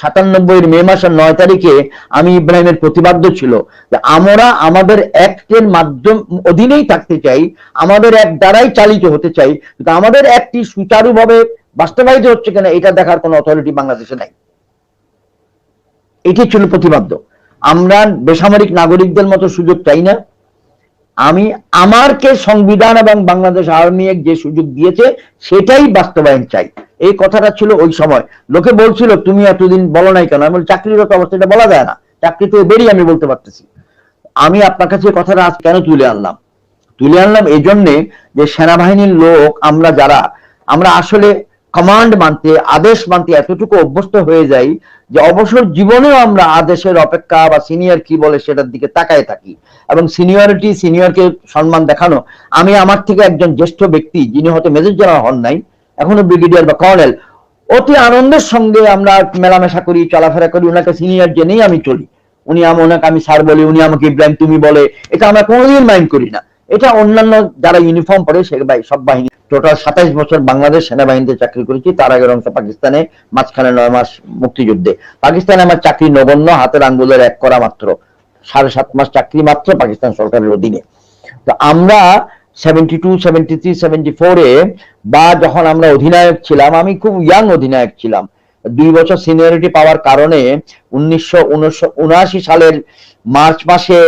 সাতানব্বই মে মাসের নয় তারিখে আমি ইব্রাহিমের প্রতিবাদ্য ছিল যে আমরা আমাদের অ্যাক্টের মাধ্যম অধীনেই থাকতে চাই, আমাদের এক দ্বারাই চালিত হতে চাই, কিন্তু আমাদের একটি সুচারুভাবে বাস্তবায়িত হচ্ছে কিনা এটা দেখার কোনো অথরিটি বাংলাদেশে নাই। এটি ছিল প্রতিবাদ্য আমরা বেসামরিক নাগরিকদের মতো সুযোগ চাই না। আমি আমারকে সংবিধান এবং বাংলাদেশ এক যে সুযোগ দিয়েছে, সেটাই বাস্তবায়ন চাই। এই কথাটা ছিল ওই সময়। লোকে বলছিল, তুমি এতদিন বলো নাই কেন? আমি চাকরিরত অবস্থা, এটা বলা যায় না। চাকরি থেকে বেরিয়ে আমি বলতে পারতেছি। আমি আপনার কাছে কথাটা আজ কেন তুলে আনলাম? তুলে আনলাম এই জন্যে যে সেনাবাহিনীর লোক, আমরা যারা, আমরা আসলে কমান্ড মানতে, আদেশ মানতে এতটুকু অভ্যস্ত হয়ে যাই যে অবসর জীবনেও আমরা আদেশের অপেক্ষা বা সিনিয়র কি বলে সেটার দিকে তাকায় থাকি। এবং সিনিয়রিটি সিনিয়রকে সম্মান দেখানো। আমি আমার থেকে একজন জ্যেষ্ঠ ব্যক্তি, যিনি হয়তো মেজর জেনারেল হন নাই এখনও ব্রিগেডিয়ার বা কর্নেল, অতি আনন্দের সঙ্গে আমরা মেলামেশা করি, চলাফেরা করি, ওনাকে সিনিয়র জেনেই আমি চলি। উনি ওনাকে আমি স্যার বলি, উনি আমাকে ইব্রাহিম তুমি বলে, এটা আমরা কোনোদিন মাইন্ড করি না। এটা অন্যান্য যারা ইউনিফর্ম পরে, সে ভাই, সব বাহিনী। টোটাল সাতাইশ বছর বাংলাদেশ সেনাবাহিনীতে চাকরি করেছি, তার আগের অংশ পাকিস্তানে, মাঝখানে নয় মাস মুক্তিযুদ্ধে। পাকিস্তানে আমার চাকরি নগণ্য, হাতের আঙ্গুলের এক করা মাত্র। সাড়ে সাত মাস চাকরি মাত্র পাকিস্তান সরকারের অধীনে। তো আমরা seventy two seventy three seventy ফোরে বা যখন আমরা অধিনায়ক ছিলাম, আমি খুব ইয়াং অধিনায়ক ছিলাম। দুই বছর সিনিয়রিটি পাওয়ার কারণে উনিশশো উনআশি সালের মার্চ মাসে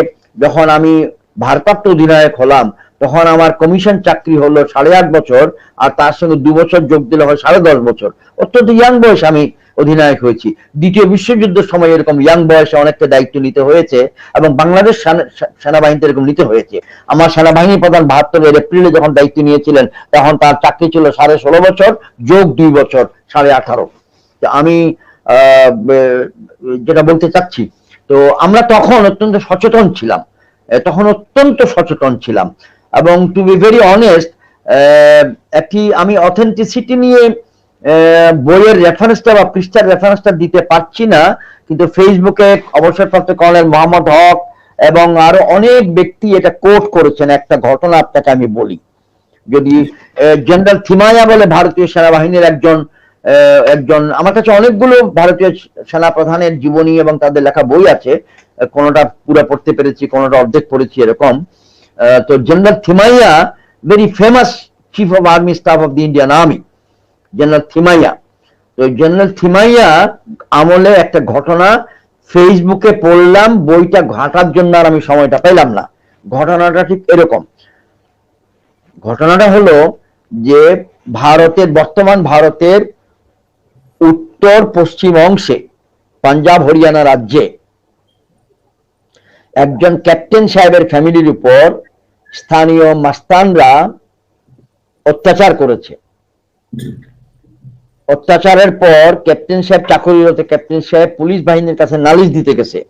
যখন আমি ভারপ্রাপ্ত অধিনায়ক হলাম তখন আমার কমিশন চাকরি হলো সাড়ে আট বছর, আর তার সঙ্গে দু বছর যোগ দিলে হয় সাড়ে দশ বছর। অত্যন্ত ইয়াং বয়স আমি অধিনায়ক হয়েছি। দ্বিতীয় বিশ্বযুদ্ধের সময় এরকম ইয়াং বয়সে অনেকটা দায়িত্ব নিতে হয়েছে এবং বাংলাদেশ সেনাবাহিনীতে এরকম নিতে হয়েছে। আমার সেনাবাহিনী প্রধান বাহাত্তরের এপ্রিলে যখন দায়িত্ব নিয়েছিলেন, তখন তার চাকরি ছিল সাড়ে ষোলো বছর, যোগ দুই বছর, সাড়ে আঠারো। আমি যেটা বলতে চাচ্ছি, তো আমরা তখন অত্যন্ত সচেতন ছিলাম। তখন অত্যন্ত সচেতন ছিলাম। এবং টু বি ভেরি অনেস্ট একটি আমি অথেন্টিসিটি নিয়ে বইয়ের রেফারেন্সটা বা পৃষ্ঠার রেফারেন্সটা দিতে পারছি না, কিন্তু ফেসবুকে অবসরপ্রাপ্ত কর্নেল মোহাম্মদ হক এবং আরও অনেক ব্যক্তি এটা কোট করেছেন, একটা ঘটনা আপনাকে আমি বলি। যদি জেনারেল থিমায়া বলে ভারতীয় সেনাবাহিনীর একজন একজন, আমার কাছে অনেকগুলো ভারতীয় সেনা প্রধানের জীবনী এবং তাদের লেখা বই আছে, কোনোটা পুরো পড়তে পেরেছি, কোনোটা অর্ধেক পড়েছি, এরকম। তো general Thimayya very famous chief of army staff of the Indian army general Thimayya তো জেনারেল থিমাইয়া আমলে একটা ঘটনা ফেসবুকে পড়লাম, বইটা ঘাটার জন্য আর আমি সময়টা পেলাম না। ঘটনাটা ঠিক এরকম। ঘটনাটা হলো যে ভারতের, বর্তমান ভারতের উত্তর পশ্চিম অংশে, পাঞ্জাব, হরিয়ানা রাজ্যে, একজন ক্যাপ্টেন সাহেবের ফ্যামিলির উপর স্থানীয় মাস্তানরা অত্যাচার করেছে। অত্যাচারের পর ক্যাপ্টেন সাহেব চাকরিরত ক্যাপ্টেন সাহেব পুলিশ বাহিনীর কাছে নালিশ দিতে গেছে।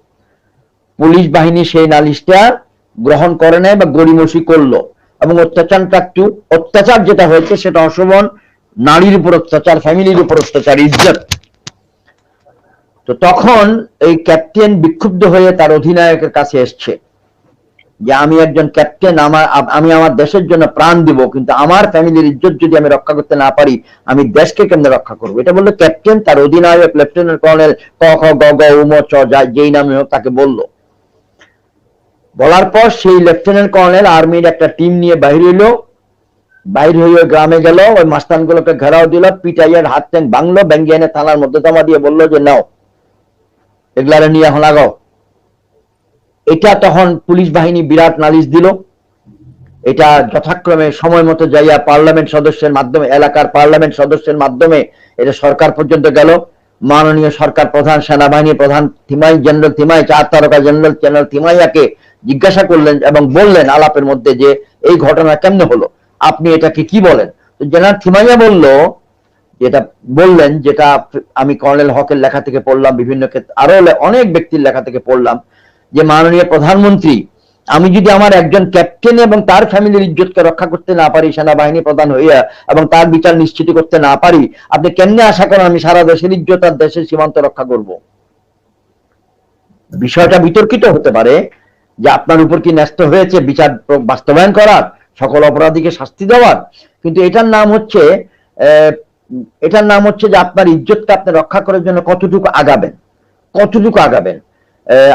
পুলিশ বাহিনী সেই নালিশটা গ্রহণ করে নেয় বা গড়িমসি করল এবং অত্যাচারটা একটু অত্যাচার যেটা হয়েছে সেটা অশোভন নারীর উপর অত্যাচার ফ্যামিলির উপর অত্যাচার ইজ্জত। তো তখন এই ক্যাপ্টেন বিক্ষুব্ধ হয়ে তার অধিনায়কের কাছে এসছে। যে আমি একজন ক্যাপ্টেন আমার আমি আমার দেশের জন্য প্রাণ দিব, কিন্তু আমার ফ্যামিলির ইজ্জত যদি আমি রক্ষা করতে না পারি, আমি দেশকে কেমনে রক্ষা করব? এটা বলল ক্যাপ্টেন তার অধিনায়ক লেফটেন্যান্ট কর্নেল ক, খ, গ গ উম চ যেই নামে হোক তাকে বলল। বলার পর সেই লেফটেন্যান্ট কর্নেল আর্মির একটা টিম নিয়ে বাইর হইল। বাইর হয়ে গ্রামে গেল, ওই মাস্তানগুলোকে ঘেরাও দিল, পিটাইয়ের হাত ট্যাং ভাঙলো ব্যাঙ্গিয়ানে থানার মধ্যে জমা দিয়ে বলল যে, নাও, এগুলারে নিয়ে এখন আগাও। এটা তখন পুলিশ বাহিনী বিরাট নালিশ দিল। এটা যথাক্রমে সময় মতো যাইয়া পার্লামেন্ট সদস্যের মাধ্যমে, এলাকার পার্লামেন্ট সদস্যের মাধ্যমে এটা সরকার পর্যন্ত গেল। মাননীয় সরকার প্রধান, সেনাবাহিনী প্রধান থিমাই জেনারেল থিমাই চার তারকা জেনারেল জেনারেল থিমাইয়াকে জিজ্ঞাসা করলেন এবং বললেন আলাপের মধ্যে যে এই ঘটনা কেমনে হলো? আপনি এটাকে কি বলেন? জেনারেল থিমাইয়া বলল, যেটা বললেন, যেটা আমি কর্নেল হকের লেখা থেকে পড়লাম, বিভিন্ন ক্ষেত্রে আরও অনেক ব্যক্তির লেখা থেকে পড়লাম যে মাননীয় প্রধানমন্ত্রী, আমি যদি আমার একজন ক্যাপ্টেন এবং তার ফ্যামিলির ইজ্জতকে রক্ষা করতে না পারি, সেনাবাহিনী প্রধান হইয়া এবং তার বিচার নিশ্চিত করতে না পারি, আপনি কেমনে আশা করেন আমি সারা দেশের ইজ্জত আর দেশের সীমান্ত রক্ষা করব? বিষয়টা বিতর্কিত হতে পারে যে আপনার উপর কি ন্যস্ত হয়েছে বিচার বাস্তবায়ন করার, সকল অপরাধীকে শাস্তি দেওয়ার। কিন্তু এটার নাম হচ্ছে এটার নাম হচ্ছে যে আপনার ইজ্জতকে আপনি রক্ষা করার জন্য কতটুকু আগাবেন? কতটুকু আগাবেন?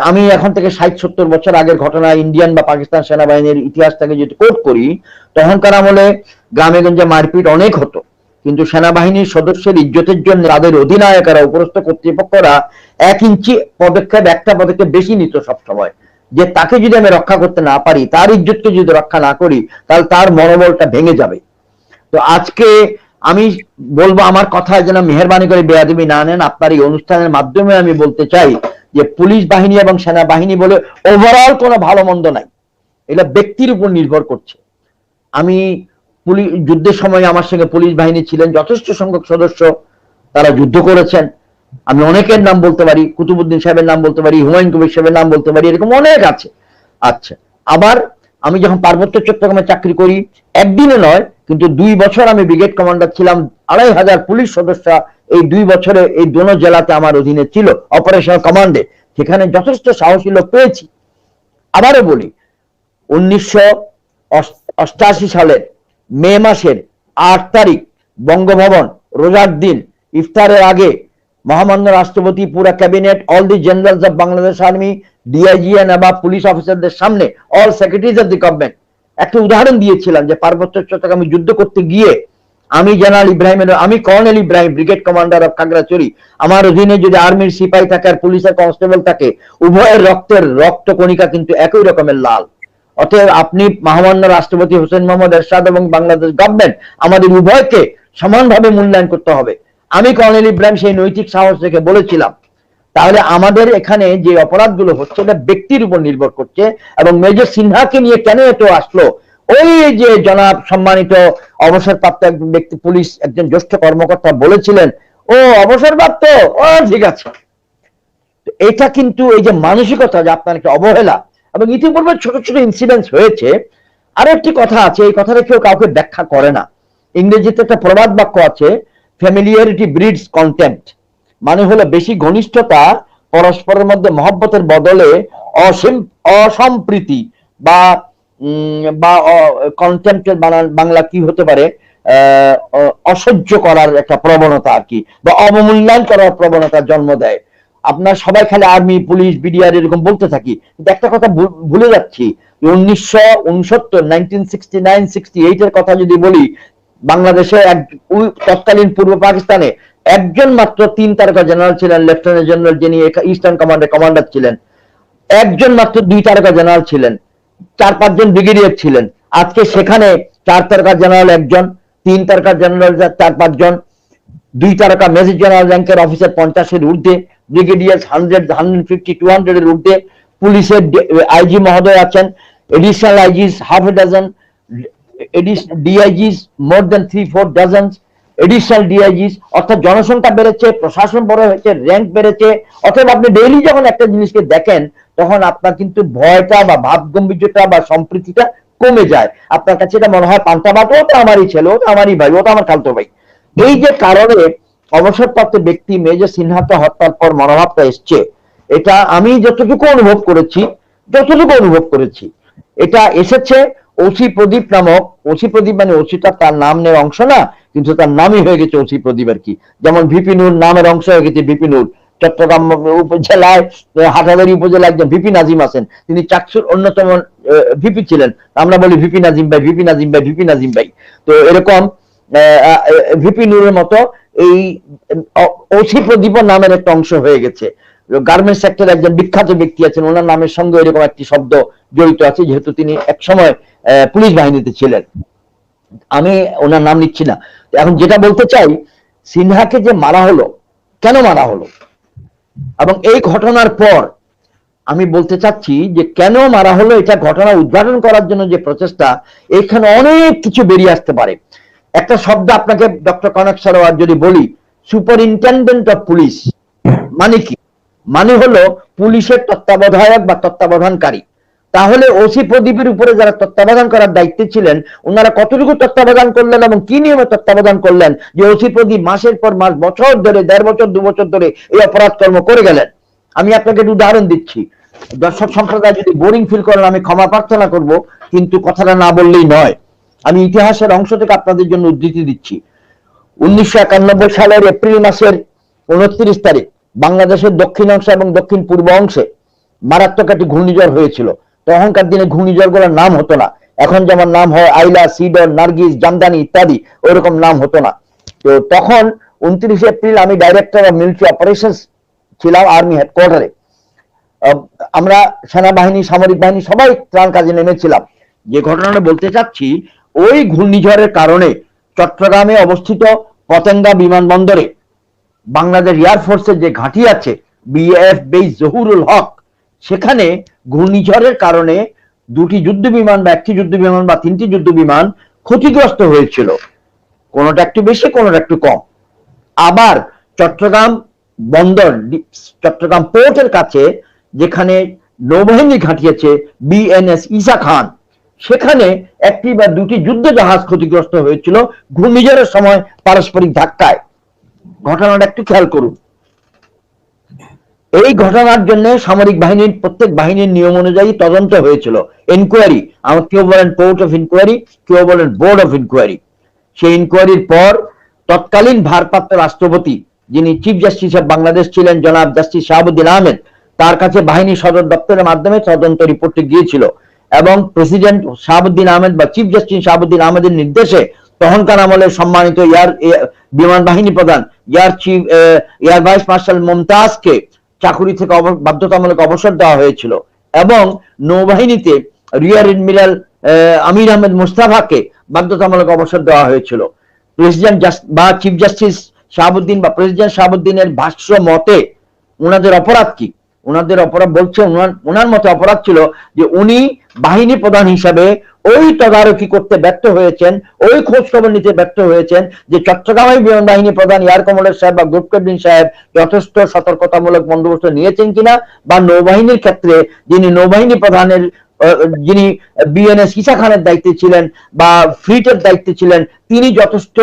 আমি এখন থেকে ষাট সত্তর বছর আগের ঘটনা, ইন্ডিয়ান বা পাকিস্তান সেনাবাহিনীর ইতিহাসটাকে যদি কোট করি তখনকার আমলে গ্রামে গঞ্জে মারপিট অনেক হতো। কিন্তু সেনাবাহিনীর সদস্যের ইজ্জতের জন্য তাদের অধিনায়করা, উপরস্থ কর্তৃপক্ষরা এক ইঞ্চি পদক্ষেপ, একটা পদক্ষেপ বেশি নিত সবসময়। যে তাকে যদি আমি রক্ষা করতে না পারি, তার ইজ্জতকে যদি রক্ষা না করি, তাহলে তার মনোবলটা ভেঙে যাবে। তো আজকে আমি বলব আমার কথা যেন মেহরবানি করে বেয়াদবি না নেন। আপনার এই অনুষ্ঠানের মাধ্যমে আমি বলতে চাই যে পুলিশ বাহিনী এবং সেনাবাহিনী বলে ওভারঅল কোনো ভালো মন্দ নাই। এটা ব্যক্তির উপর নির্ভর করছে। আমি পুলিশ যুদ্ধের সময় আমার সঙ্গে পুলিশ বাহিনী ছিলেন, যথেষ্ট সংখ্যক সদস্য তারা যুদ্ধ করেছেন। আমি অনেকের নাম বলতে পারি কুতুবুদ্দিন সাহেবের নাম বলতে পারি, হুমায়ুন কবির সাহেবের নাম বলতে পারি, এরকম অনেক আছে। আচ্ছা আবার আমি যখন পার্বত্য চট্টগ্রামে চাকরি করি, একদিনে নয়, কিন্তু দুই বছর আমি ব্রিগেড কমান্ডার ছিলাম, আড়াই হাজার পুলিশ সদস্য এই দুই বছরে এই দোনো জেলাতে আমার অধীনে ছিল অপারেশন কমান্ডে সেখানে যথেষ্ট সাহসী লোক পেয়েছি। আবারও বলি, উনিশশো অষ্টাশি সালের মে মাসের আট তারিখ, বঙ্গভবন, রোজার দিন, ইফতারের আগে মহামান্য রাষ্ট্রপতি পুরা cabinet, all the generals of Bangladesh army, DIG বা পুলিশ অফিসারদের সামনে, all secretaries of the government. একটা উদাহরণ দিয়েছিলাম যে পার্বত্য চট্টগ্রামে যুদ্ধ করতে গিয়ে, আমি জেনারেল ইব্রাহিমের আমি colonel Ibrahim, brigade commander of Khagrachhari, আমার অধীনে যদি আর্মির সিপাহী থাকে আর পুলিশের কনস্টেবল থাকে, উভয়ের রক্তের রক্ত কণিকা কিন্তু একই রকমের লাল। অতএব আপনি মহামান্য রাষ্ট্রপতি হোসেন মোহাম্মদ এরশাদ এবং বাংলাদেশ গভর্নমেন্ট, আমাদের উভয়কে সমানভাবে মূল্যায়ন করতে হবে। আমি কর্নেল ইব্রাহিম সেই নৈতিক সাহস রেখে বলেছিলাম, তাহলে আমাদের এখানে যে অপরাধগুলো হচ্ছে, এটা ব্যক্তির উপর নির্ভর করছে এবং মেজর সিনহাকে নিয়ে কেন এত আসলো? ওই যে জনাব সম্মানিত অবসরপ্রাপ্ত এক ব্যক্তি, পুলিশ একজন জ্যেষ্ঠ কর্মকর্তা বলেছিলেন, ও, অবসরপ্রাপ্ত? ও, ঠিক আছে। এটা কিন্তু এই যে মানসিকতা যে আপনার একটা অবহেলা, এবং ইতিপূর্বে ছোট ছোট ইনসিডেন্ট হয়েছে, আরও একটি কথা আছে, এই কথাটা কেউ কাউকে ব্যাখ্যা করে না। ইংরেজিতে একটা প্রবাদ বাক্য আছে ফ্যামিলিয়ারিটি ব্রিডস কন্টেম্পট মানে হলো বেশি ঘনিষ্ঠতা পরস্পরের মধ্যে মহব্বতের বদলে অসীম- অসম্প্রীতি বা বা কন্টেম্পটের বাংলা কি হতে পারে? অসহ্য করার একটা প্রবণতা আর কি, বা অবমূল্যায়ন করার প্রবণতা জন্ম দেয়। আপনার সবাই খালি আর্মি, পুলিশ, বিডিআর এরকম বলতে থাকি। কিন্তু একটা কথা ভুলে যাচ্ছি। উনিশশো উনসত্তর নাইনটিন সিক্সটি নাইন সিক্সটি এইটের কথা যদি বলি বাংলাদেশে এক তৎকালীন পূর্ব পাকিস্তানে একজন মাত্র তিন তারকা জেনারেল ছিলেন, লেফটেন্যান্ট জেনারেল যিনি ইস্টার্ন কমান্ডের কমান্ডার ছিলেন। একজন মাত্র দুই তারকা জেনারেল ছিলেন, চার পাঁচজন ব্রিগেডিয়ার ছিলেন। আজকে সেখানে চার তারকা জেনারেল একজন, তিন তারকা জেনারেল চার পাঁচজন, দুই তারকা মেজর জেনারেল র্যাঙ্কের অফিসার পঞ্চাশের ঊর্ধ্বে, brigadier hundred hundred fifty, two হান্ড্রেডের ঊর্ধ্বে, পুলিশের আইজি মহোদয় আছেন, additional IG half a dozen DIGs more than three four dozens additional DIGs অর্থাৎ জনসংখ্যা বেড়েছে, প্রশাসন বড় হয়েছে র্যাঙ্ক বেড়েছে। অতএব আপনি ডেইলি যখন একটা জিনিসকে দেখেন, তখন আপনার কিন্তু ভয়টা বা ভাব গম্ভীর্যতা বা সম্প্রীতিটা কমে যায়। আপনার কাছে এটা মনে হয়, পান্তা বাটো তো আমারই ছেলে ও তো আমারই ভাই ও তো আমার খালতো ভাই। এই যে কারণে অবসরপ্রাপ্ত ব্যক্তি মেজর সিনহাকে হত্যার পর মনোভাবটা এসছে। এটা আমি যতটুকু অনুভব করেছি, যতটুকু অনুভব করেছি, এটা এসেছে ওসি প্রদীপ নামক, ওসি প্রদীপ মানে ওসিটা তার নাম নেওয়ার অংশ না, কিন্তু তার নামই হয়ে গেছে ওসি প্রদীপ আর কি। যেমন ভিপিনুর নামের অংশ হয়ে গেছে ভিপিনুর। চট্টগ্রাম উপজেলায় হাটাদারি উপজেলায় একজন ভিপি নাজিম আছেন। তিনি চাকসুর অন্যতম ভিপি ছিলেন। আমরা বলি ভিপি নাজিম ভাই, ভিপি নাজিম ভাই, ভিপি নাজিম ভাই। তো এরকম ভিপি নুরের মতো এই ওসি প্রদীপ নামের একটা অংশ হয়ে গেছে। গার্মেন্টস সেক্টরে একজন বিখ্যাত ব্যক্তি আছেন, ওনার নামের সঙ্গে এরকম একটি শব্দ জড়িত আছে, যেহেতু তিনি এক সময় পুলিশ বাহিনীতে ছিলেন। আমি ওনার নাম নিচ্ছি না। এখন যেটা বলতে চাই, সিনহাকে যে মারা হলো, কেন মারা হলো? এবং এই ঘটনার পর আমি বলতে চাচ্ছি যে কেন মারা হলো, এটা ঘটনা উদ্ঘাটন করার জন্য যে প্রচেষ্টা, এখানে অনেক কিছু বেরিয়ে আসতে পারে। একটা শব্দ আপনাকে ডক্টর কনক সরোয়ার যদি বলি, সুপারিনটেন্ডেন্ট অফ পুলিশ মানে কি? মানে হলো পুলিশের তত্ত্বাবধায়ক বা তত্ত্বাবধানকারী। তাহলে ওসি প্রদীপের উপরে যারা তত্ত্বাবধান করার দায়িত্বে ছিলেন, ওনারা কতটুকু তত্ত্বাবধান করলেন এবং কি নিয়মে তত্ত্বাবধান করলেন যে ওসি প্রদীপ মাসের পর মাস, বছর ধরে, দেড় বছর, দু বছর ধরে এই অপরাধ কর্ম করে গেলেন? আমি আপনাকে একটু উদাহরণ দিচ্ছি। দর্শক সম্প্রদায় যদি বোরিং ফিল করেন, আমি ক্ষমা প্রার্থনা করব, কিন্তু কথাটা না বললেই নয়। আমি ইতিহাসের অংশ থেকে আপনাদের জন্য উদ্ধৃতি দিচ্ছি। উনিশশো একানব্বই সালের এপ্রিল মাসের উনত্রিশ তারিখ বাংলাদেশের দক্ষিণ অংশ এবং দক্ষিণ পূর্ব অংশে মারাত্মক একটি ঘূর্ণিঝড় হয়েছিল। তখনকার দিনে ঘূর্ণিঝড় ঘূর্ণিঝড়গুলোর নাম হতো না। এখন যেমন নাম হয় আইলা, সিডর, নার্গিস, জামদানি ইত্যাদি, ওইরকম নাম হতো না। তো তখন উনত্রিশে এপ্রিল আমি ডাইরেক্টর অফ মিলিটারি অপারেশন ছিলাম আর্মি হেডকোয়ার্টারে আমরা সেনাবাহিনী, সামরিক বাহিনী সবাই ত্রাণ কাজে নেমেছিলাম। যে ঘটনাটা বলতে চাচ্ছি, ওই ঘূর্ণিঝড়ের কারণে চট্টগ্রামে অবস্থিত পতেঙ্গা বিমানবন্দরে বাংলাদেশ এয়ারফোর্সের যে ঘাঁটি আছে বিএফ বেস জহুরুল হক সেখানে ঘূর্ণিঝড়ের কারণে দুটি যুদ্ধ বিমান বা একটি যুদ্ধ বিমান বা তিনটি যুদ্ধ বিমান ক্ষতিগ্রস্ত হয়েছিল। কোনোটা একটু বেশি, কোনোটা একটু কম। আবার চট্টগ্রাম বন্দর, চট্টগ্রাম পোর্টের কাছে যেখানে নৌবাহিনী ঘাঁটিয়েছে বিএনএস ইসা খান সেখানে একটি বা দুটি যুদ্ধ জাহাজ ক্ষতিগ্রস্ত হয়েছিল। ঘূর্ণিঝড়ের সময় পারস্পরিক ধাক্কায়। ঘটনাটা একটু খেয়াল করুন। এই ঘটনার জন্য সামরিক বাহিনীর, প্রত্যেক বাহিনীর নিয়ম অনুযায়ী তদন্ত হয়েছিল। এনকোয়ারি আমার কেউ বলেন কোর্ট অফ ইনকোয়ারি কেউ বলেন বোর্ড অফ ইনকোয়ারি সেই ইনকোয়ারির পর তৎকালীন ভারপ্রাপ্ত রাষ্ট্রপতি, যিনি চিফ জাস্টিস অফ বাংলাদেশ ছিলেন, জনাব জাস্টিস শাহাবুদ্দিন আহমেদ তার কাছে বাহিনী সদর দপ্তরের মাধ্যমে তদন্ত রিপোর্টটি গিয়েছিল। এবং প্রেসিডেন্ট শাহাবুদ্দিন আহমেদ বা চিফ জাস্টিস শাহাবুদ্দিন আহমেদের নির্দেশে তখনকার আমলে সম্মানিত এয়ার বিমান বাহিনী প্রধান air chief air vice marshal মুমতাজকে চাকুরি থেকে বাধ্যতামূলক অবসর দেওয়া হয়েছিল এবং নৌবাহিনীতে রিয়ার এডমিরাল আমির আহমেদ মুস্তাফাকে বাধ্যতামূলক অবসর দেওয়া হয়েছিল। প্রেসিডেন্ট বা চিফ জাস্টিস শাহাবুদ্দিন বা প্রেসিডেন্ট শাহাবুদ্দিনের ভাষ্য মতে ওনাদের অপরাধ কি? ওনাদের অপরাধ বলছে ওনার মতে অপরাধ ছিল যে উনি বাহিনী প্রধান হিসাবে ওই তদারকি করতে ব্যর্থ হয়েছেন, ওই খোঁজ খবর নিতে ব্যর্থ হয়েছেন যে চট্টগ্রামের বিমান বাহিনী প্রধান এয়ার কমান্ডার সাহেব বা গ্রুপ ক্যাপ্টেন সাহেব যথেষ্ট সতর্কতামূলক বন্দোবস্ত নিয়েছেন কিনা বা নৌবাহিনীর ক্ষেত্রে যিনি নৌবাহিনী প্রধানের যিনি বিএনএস ইসা খানের দায়িত্বে ছিলেন বা ফ্লিটের দায়িত্বে ছিলেন, তিনি যথেষ্ট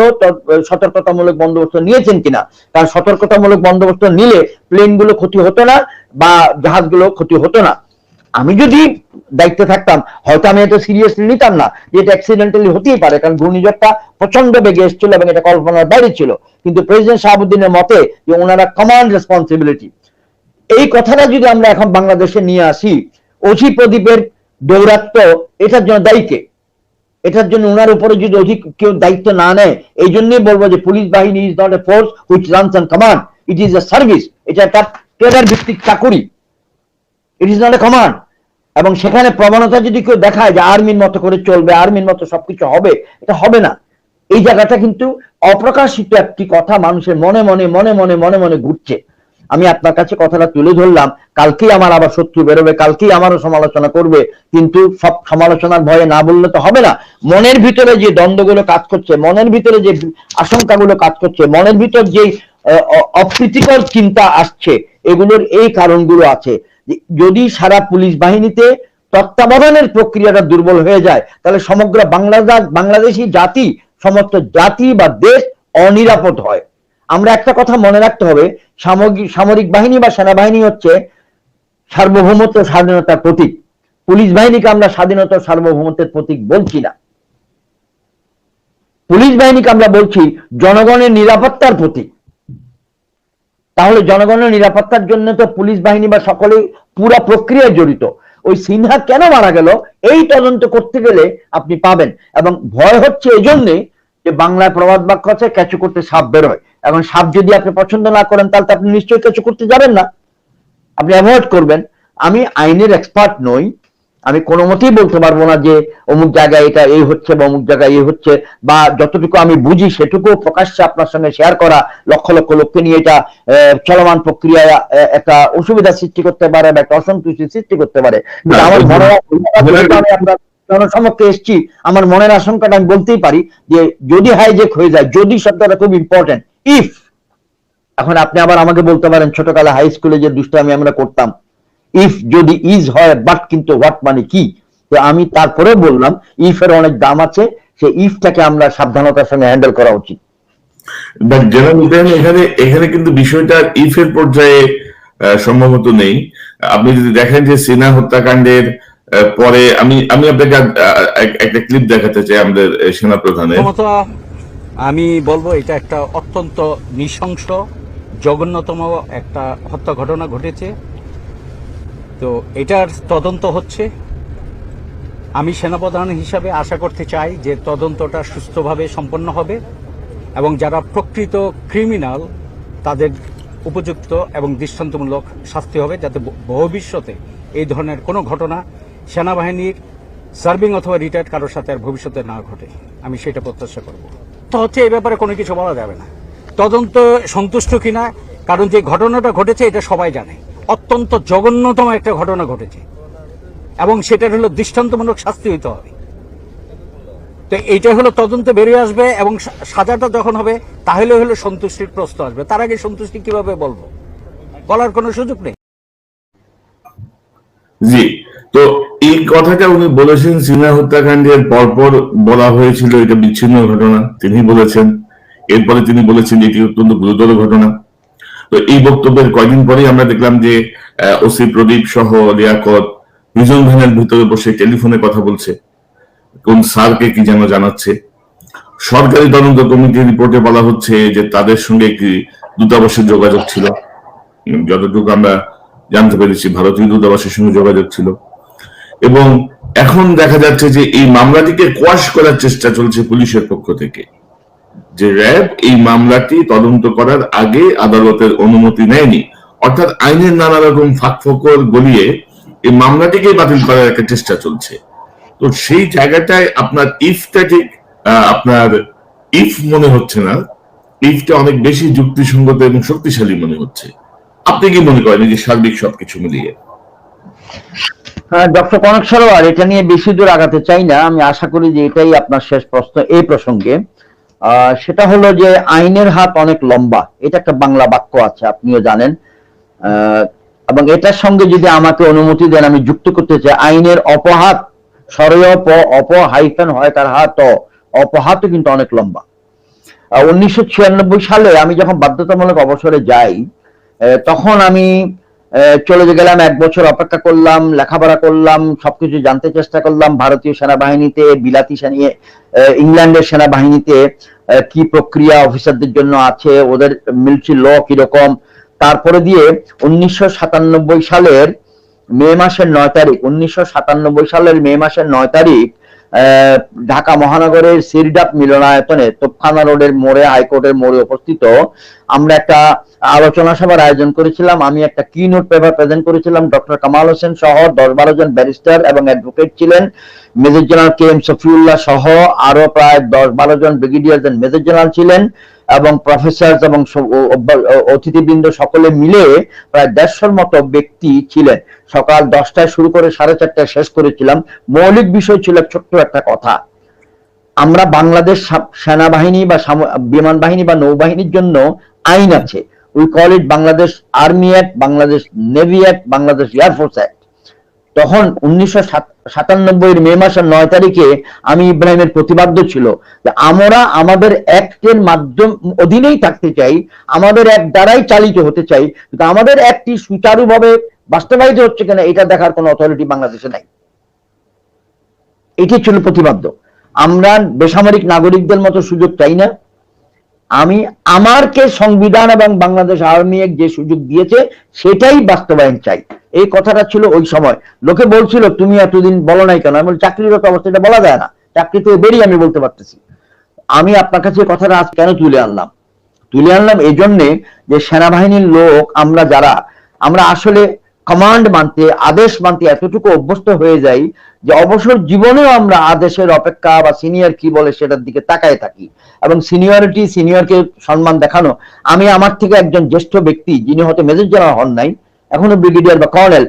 সতর্কতামূলক বন্দোবস্ত নিয়েছেন কিনা? কারণ সতর্কতামূলক বন্দোবস্ত নিলে প্লেনগুলো ক্ষতি হতো না বা জাহাজগুলো ক্ষতি হতো না। আমি যদি দায়িত্বে থাকতাম, হয়তো আমি এটা সিরিয়াসলি নিতাম না যে এটা অ্যাক্সিডেন্টালি হতেই পারে, কারণ ঘূর্ণিঝড়টা প্রচণ্ড বেগে এসেছিল এবং এটা কল্পনার বাইরে ছিল। কিন্তু প্রেসিডেন্ট শাহাবুদ্দিনের মতে যে ওনারা কমান্ড রেসপন্সিবিলিটি এই কথাটা যদি আমরা এখন বাংলাদেশে নিয়ে আসি অজি প্রদীপের দৌরাত্ম এটার জন্য দায়ী কে? এটার জন্য ওনার উপরে যদি অধিক কেউ দায়িত্ব না নেয়, এই জন্যই বলব যে পুলিশ বাহিনী is not a force which runs and command it is a service এটা একটা ট্রেডার ভিত্তিক চাকুরি। It is not a command এবং সেখানে প্রবণতা যদি কেউ দেখায় যে আর্মির মতো করে চলবে, আর্মির মতো সবকিছু হবে, এটা হবে না। এই জায়গাটা কিন্তু অপ্রকাশিত একটি কথা মানুষের মনে মনে মনে মনে মনে মনে ঘুরছে। আমি আপনার কাছে কথাটা তুলে ধরলাম, কালকেই আমার আবার শত্রু বেরোবে, কালকেই আমারও সমালোচনা করবে, কিন্তু সব সমালোচনার ভয়ে না বললে তো হবে না। মনের ভিতরে যে দ্বন্দ্বগুলো কাজ করছে, মনের ভিতরে যে আশঙ্কাগুলো কাজ করছে, মনের ভিতর যে অপ্রীতিকর চিন্তা আসছে, এগুলোর এই কারণগুলো আছে। যদি সারা পুলিশ বাহিনীতে তত্ত্বাবধানের প্রক্রিয়াটা দুর্বল হয়ে যায়, তাহলে সমগ্র বাংলাদেশ বাংলাদেশি জাতি, সমস্ত জাতি বা দেশ অনিরাপদ হয়। আমরা একটা কথা মনে রাখতে হবে সামগ্রিক সামরিক বাহিনী বা সেনাবাহিনী হচ্ছে সার্বভৌমত্ব স্বাধীনতার প্রতীক। পুলিশ বাহিনীকে আমরা স্বাধীনতা সার্বভৌমত্বের প্রতীক বলছি না। পুলিশ বাহিনীকে আমরা বলছি জনগণের নিরাপত্তার প্রতীক। তাহলে জনগণের নিরাপত্তার জন্য তো পুলিশ বাহিনী বা সকলেই পুরো প্রক্রিয়ায় জড়িত। ওই সিনহা কেন মারা গেল? এই তদন্ত করতে গেলে আপনি পাবেন। এবং ভয় হচ্ছে এই জন্যে যে বাংলায় প্রবাদ বাক্য আছে, ক্যাচু করতে সাপ বেরোয়। এখন সাপ যদি আপনি পছন্দ না করেন, তাহলে তো আপনি নিশ্চয়ই ক্যাচু করতে যাবেন না। আপনি অ্যাভয়েড করবেন। আমি আইনের এক্সপার্ট নই। আমি কোনো মতেই বলতে পারব না যে অমুক জায়গায় এটা এই হচ্ছে বা অমুক জায়গায় এই হচ্ছে বা যতটুকু আমি বুঝি সেটুকু প্রকাশ্যে আপনার সঙ্গে শেয়ার করা লক্ষ লক্ষ লোককে নিয়ে এটা চলমান প্রক্রিয়ায় আহ, একটা অসুবিধা সৃষ্টি করতে পারে বা একটা অসন্তুষ্টি সৃষ্টি করতে পারে। আমার মনে আমি আপনার জনসমক্ষে এসেছি আমার মনের আশঙ্কাটা আমি বলতেই পারি যে যদি হাইজেক হয়ে যায় যদি শব্দটা খুব ইম্পর্টেন্ট ইফ এখন আপনি আবার আমাকে বলতে পারেন ছোটকালে হাই স্কুলে যে দুষ্টামি আমরা করতাম ইফ যদি ইজ হয় বাট কিন্তু হোয়াট মানে কি? তো আমি তারপরে বললাম ইফ এর অনেক দাম আছে সেই ইফটাকে আমরা সাবধানতার সঙ্গে হ্যান্ডেল করা উচিত। বাট জেনারেল এখানে এখানে কিন্তু বিষয়টা ইফের পর্যায়ে সম্ভবত নেই। আপনি যদি দেখেন যে সিনা হত্যাকাণ্ডের পরে আমি আমি আপনাকে একটা ক্লিপ দেখাতে চাই আমাদের সেনা প্রধানের আমি বলব এটা একটা অত্যন্ত নৃশংস জঘন্যতম একটা হত্যা ঘটনা ঘটেছে। তো এটার তদন্ত হচ্ছে। আমি সেনাপ্রধান হিসাবে আশা করতে চাই যে তদন্তটা সুস্থভাবে সম্পন্ন হবে এবং যারা প্রকৃত ক্রিমিনাল, তাদের উপযুক্ত এবং দৃষ্টান্তমূলক শাস্তি হবে যাতে ভবিষ্যতে এই ধরনের কোনো ঘটনা সেনাবাহিনীর সার্ভিং অথবা রিটায়ার্ড কারোর সাথে আর ভবিষ্যতে না ঘটে। আমি সেটা প্রত্যাশা করব। তো হচ্ছে এই ব্যাপারে কোনো কিছু বলা যাবে না। তদন্ত সন্তুষ্ট কিনা? কারণ যে ঘটনাটা ঘটেছে, এটা সবাই জানে। অত্যন্ত জঘন্যতম একটা ঘটনা ঘটেছে। এবং সেটার হলো দৃষ্টান্তমূলক শাস্তি হইতে হবে। তো এইটা হলো তদন্ত বেরিয়ে আসবে এবং সাজাটা যখন হবে, তাহলে হলো সন্তুষ্টির প্রশ্ন আসবে। তার আগে সন্তুষ্টি কীভাবে বলব? বলার কোনো সুযোগ নেই। জি, তো এই কথাটা উনি বলেছেন সিনা হত্যাকাণ্ডের পরপর বলা হয়েছিল, এটা বিচ্ছিন্ন ঘটনা। তিনি বলেছেন। এরপরে তিনি বলেছেন, এটি অত্যন্ত গুরুতর ঘটনা। তো এই বক্তব্যের কয়দিন পরেই আমরা দেখলাম যে ওসি প্রদীপ সহ লিয়াকত প্রিজন ভ্যানের ভিতরে বসে টেলিফোনে কথা বলছে। কোন স্যারকে কি যেন জানাচ্ছে। সরকারি তদন্ত কমিটির রিপোর্টে বলা হচ্ছে যে, তাদের সঙ্গে একটি দূতাবাসের যোগাযোগ ছিল। যতটুকু আমরা জানতে পেরেছি, ভারতীয় দূতাবাসের সঙ্গে যোগাযোগ ছিল। এবং এখন দেখা যাচ্ছে যে, এই মামলাটিকে কোয়াশ করার চেষ্টা চলছে পুলিশের পক্ষ থেকে। যে র্যাব এই মামলাটি তদন্ত করার আগে আদালতের অনুমতি নেয়নি। অর্থাৎ আইনের নানা রকম ফাঁকফোকর গলিয়ে এই মামলাটিকেই বাতিল করার একটা চেষ্টা চলছে। তো সেই জায়গাটায় আপনার ইফটা ঠিক আপনার ইফ মনে হচ্ছে না। ইফটা অনেক বেশি যুক্তিসঙ্গত এবং শক্তিশালী মনে হচ্ছে। আপনি কি মনে করেন যে সার্বিক সবকিছু মিলিয়ে? হ্যাঁ ডক্টর কনক সরোয়ার, এটা নিয়ে বেশি দূর আগাতে চাই না। আমি আশা করি যে এটাই আপনার শেষ প্রশ্ন এই প্রসঙ্গে। সেটা হলো যে আইনের হাত অনেক লম্বা। এটা একটা বাংলা বাক্য আছে, আপনিও জানেন। এবং এটার সঙ্গে যদি আমাকে অনুমতি দেন, আমি যুক্ত করতে চাই, আইনের অপহাত, সরয় অপ হাইফেন হয় তার হাত অপহাতও কিন্তু অনেক লম্বা। উনিশশো ছিয়ানব্বই সালে আমি যখন বাধ্যতামূলক অবসরে যাই তখন আমি চলে গেলাম এক বছর অপেক্ষা করলাম লেখাপড়া করলাম সবকিছু জানতে চেষ্টা করলাম ভারতীয় সেনাবাহিনীতে বিলাতি সেনা আহ, ইংল্যান্ডের সেনাবাহিনীতে কি প্রক্রিয়া অফিসারদের জন্য আছে ওদের মিলিটারি ল কীরকম। তারপরে দিয়ে উনিশশো সাতানব্বই সালের মে মাসের নয় তারিখ উনিশশো সাতানব্বই সালের মে মাসের নয় তারিখ ঢাকা মহানগরের সিরডাপ মিলনায়তনে তোপখানা রোডের মোড়ে হাইকোর্টের মোড়ে উপস্থিত আমরা একটা আলোচনা সভার আয়োজন করেছিলাম। আমি একটা কি নোট পেপার প্রেজেন্ট করেছিলাম। ডক্টর কামাল হোসেন সহ দশ বারো জন ব্যারিস্টার এবং অ্যাডভোকেট ছিলেন। Major general K M Shafiullah সহ আরও প্রায় দশ বারো জন ব্রিগেডিয়ার জন মেজর জেনারেল ছিলেন এবং প্রফেসর এবং অতিথিবৃন্দ সকলে মিলে প্রায় দেড়শোর মতো ব্যক্তি ছিলেন। সকাল দশটায় শুরু করে সাড়ে চারটায় শেষ করেছিলাম। মৌলিক বিষয় ছিল ছোট্ট একটা কথা। আমরা বাংলাদেশ সেনাবাহিনী বা বিমান বাহিনী বা নৌবাহিনীর জন্য আইন আছে। We call it Bangladesh army act Bangladesh navy act Bangladesh air force act তখন উনিশশো সাতানব্বই মে মাসের নয় তারিখে আমি ইব্রাহিমের প্রতিবাদ্য ছিল আমরা আমাদের অ্যাক্টের মাধ্যম, অধীনেই থাকতে চাই, আমাদের এক দ্বারাই চালিত হতে চাই, কিন্তু আমাদের একটি সুচারুভাবে বাস্তবায়িত হচ্ছে কিনা এটা দেখার কোনো অথরিটি বাংলাদেশে নাই। এটি ছিল প্রতিবাদ্য। আমরা বেসামরিক নাগরিকদের মতো সুযোগ চাই না। আমি আমারকে সংবিধান এবং বাংলাদেশ আর্মি এক যে সুযোগ দিয়েছে, সেটাই বাস্তবায়ন চাই। এই কথাটা ছিল ওই সময়। লোকে বলছিল, তুমি এতদিন বলো নাই কেন? আমি চাকরিরত অবস্থা এটা বলা যায় না। চাকরি থেকে বেরিয়ে আমি বলতে পারতেছি। আমি আপনার কাছে কথাটা আজ কেন তুলে আনলাম? তুলে আনলাম এই জন্যে যে সেনাবাহিনীর লোক, আমরা যারা, আমরা আসলে কমান্ড মানতে, আদেশ মানতে এতটুকু অভ্যস্ত হয়ে যাই যে অবসর জীবনেও আমরা আদেশের অপেক্ষা বা সিনিয়র কি বলে সেটার দিকে তাকায় থাকি। এবং সিনিয়রিটি সিনিয়রকে সম্মান দেখানো। আমি আমার থেকে একজন জ্যেষ্ঠ ব্যক্তি, যিনি হয়তো মেজর জেনারেল হন নাই, এখনও ব্রিগেডিয়ার বা কর্নেল,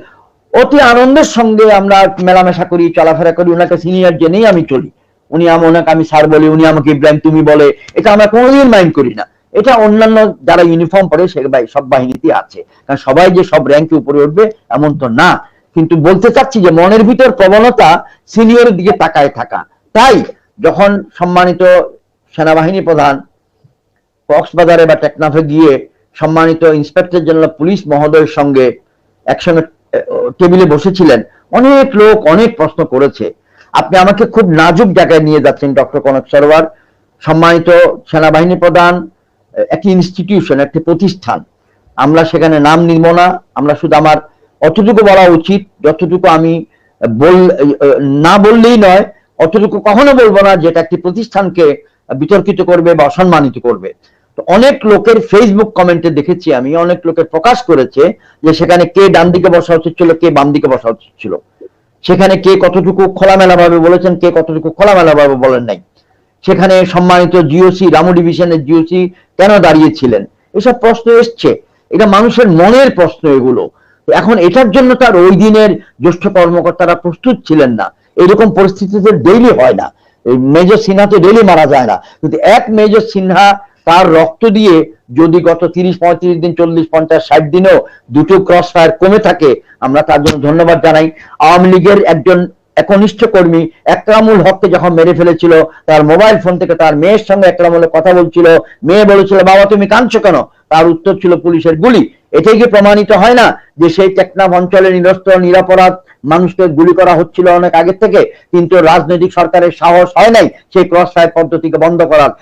অতি আনন্দের সঙ্গে আমরা মেলামেশা করি, চলাফেরা করি ওনাকে সিনিয়র জেনেই আমি চলি। উনি ওনাকে আমি স্যার বলি, উনি আমাকে ইব্রাহিম তুমি বলে, এটা আমরা কোনোদিন মাইন্ড করি না। এটা অন্যান্য যারা ইউনিফর্ম পরে সে সব বাহিনীতে আছে। কারণ সবাই যে সব র্যাঙ্কে উপরে উঠবে, এমন তো না। কিন্তু বলতে চাচ্ছি যে মনের ভিতর প্রবণতা সিনিয়রের দিকে তাকায় থাকা। তাই যখন সম্মানিত সেনাবাহিনী প্রধান কক্সবাজারে বা টেকনাফে গিয়ে সম্মানিত ইন্সপেক্টর জেনারেল পুলিশ মহোদয়ের সঙ্গে একসঙ্গে টেবিলে বসেছিলেন, অনেক লোক অনেক প্রশ্ন করেছে। আপনি আমাকে খুব নাজুক জায়গায় নিয়ে যাচ্ছেন, ডক্টর কনক সরোয়ার। সম্মানিত সেনাবাহিনী প্রধান একটি ইনস্টিটিউশন একটি প্রতিষ্ঠান। আমরা সেখানে নাম নিব না, আমরা শুধু আমার অতটুকু বলা উচিত, যতটুকু আমি বল, না বললেই নয়, অতটুকু কখনো বলব না যেটা একটি প্রতিষ্ঠানকে বিতর্কিত করবে বা অসম্মানিত করবে। তো অনেক লোকের ফেসবুক কমেন্টে দেখেছি আমি, অনেক লোকের প্রকাশ করেছে যে সেখানে কে ডান দিকে বসা উচিত ছিল, কে বাম দিকে বসা উচিত ছিল। সেখানে কে কতটুকু খোলামেলা ভাবে বলেছেন, কে কতটুকু খোলামেলা ভাবে বলেন নাই। সেখানে সম্মানিত জিওসি রামু ডিভিশনের জিওসি কেন দাঁড়িয়েছিলেন এসব প্রশ্ন এসছে। এটা মানুষের মনের প্রশ্ন এগুলো। এখন এটার জন্য তার ওই দিনের জ্যেষ্ঠ কর্মকর্তারা প্রস্তুত ছিলেন না। এরকম পরিস্থিতিতে ডেইলি হয় না। মেজর সিনহা তো ডেইলি মারা যায় না। কিন্তু এক মেজর সিনহা তার রক্ত দিয়ে যদি গত তিরিশ, পঁয়ত্রিশ দিন, চল্লিশ, পঞ্চাশ, ষাট দিনেও দুটো ক্রস ফায়ার কমে থাকে, আমরা তার জন্য ধন্যবাদ জানাই। আওয়ামী লীগের একজন একনিষ্ঠ কর্মী একরামুল হককে যখন মেরে ফেলেছিল, তার মোবাইল ফোন থেকে তার মেয়ের সঙ্গে একরামুলের কথা বলছিল। মেয়ে বলেছিল, বাবা, তুমি কাঁদছো কেন? তার উত্তর ছিল, পুলিশের গুলি। এটাই কি প্রমাণিত হয় না যে সেই টেকনাফ অঞ্চলে নিরস্ত্র নিরাপরাধ মানুষকে গুলি করা হচ্ছিল অনেক আগের থেকে, কিন্তু রাজনৈতিক সরকারের সাহস হয় নাই সেই ক্রস ফায়ার পদ্ধতিকে বন্ধ করার।